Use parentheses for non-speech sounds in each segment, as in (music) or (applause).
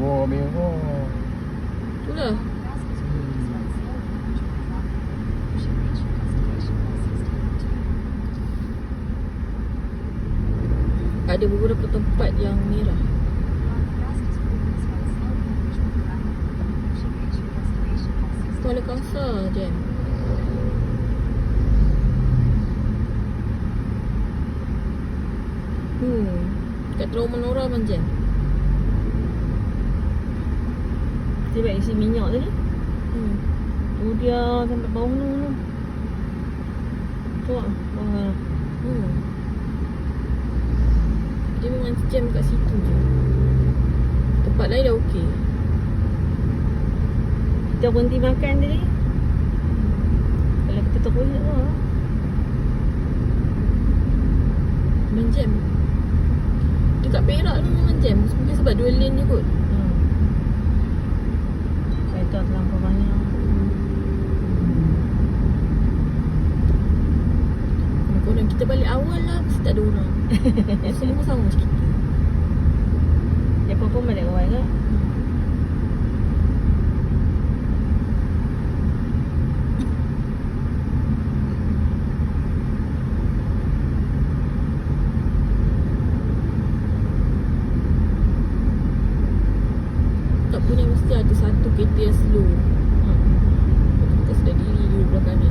Wah, mewah. Itulah. Ada beberapa tempat yang merah. Kuala Kangsar jam. Hmm. Kat Terowong Menora pun Dia isi minyak tadi. Hmm. Tu dia sampai bawah tu. tu. Tu ah, bawah. Hmm. Dia memang jam kat situ je. Tempat lain dah okey. Kita berhenti makan tadi. Kalau kita terus nak tu. ah. Memang jam. Dekat Perak tu memang jam. Mungkin sebab dua lane je kot. Hmm. Kereta terlampau banyak. Korang kita balik awal lah Mesti tak ada orang. (laughs) Semua sama macam kita. Dia pun pun balik awal ke? Tak punya mesti ada satu kereta yang slow Hmm. Kita sudah diri dulu belakang ni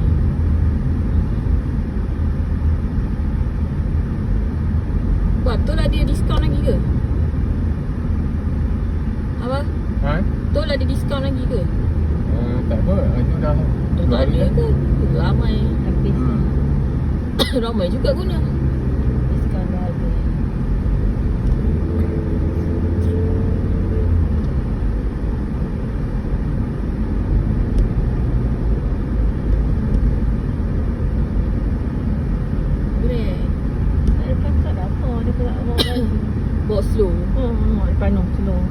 Buat tu lah dia diskaun lagi ke? Apa? Ha? Tu lah dia diskaun lagi ke? Uh, tak apa. Itu dah. Tu tak ada ke? Ramai Habis. Hmm. (coughs) Ramai juga guna Diskaun dah habis. Boleh Tak ada kakak dah apa. Dia pula bawa slow Oh, oh, dia panuh slow.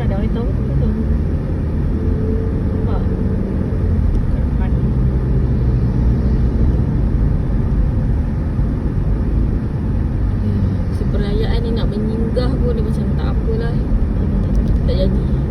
Tak ada orang tahu. Nampak? Hmm. Perayaan ni nak menyinggah pun dia macam tak apalah Tak jadi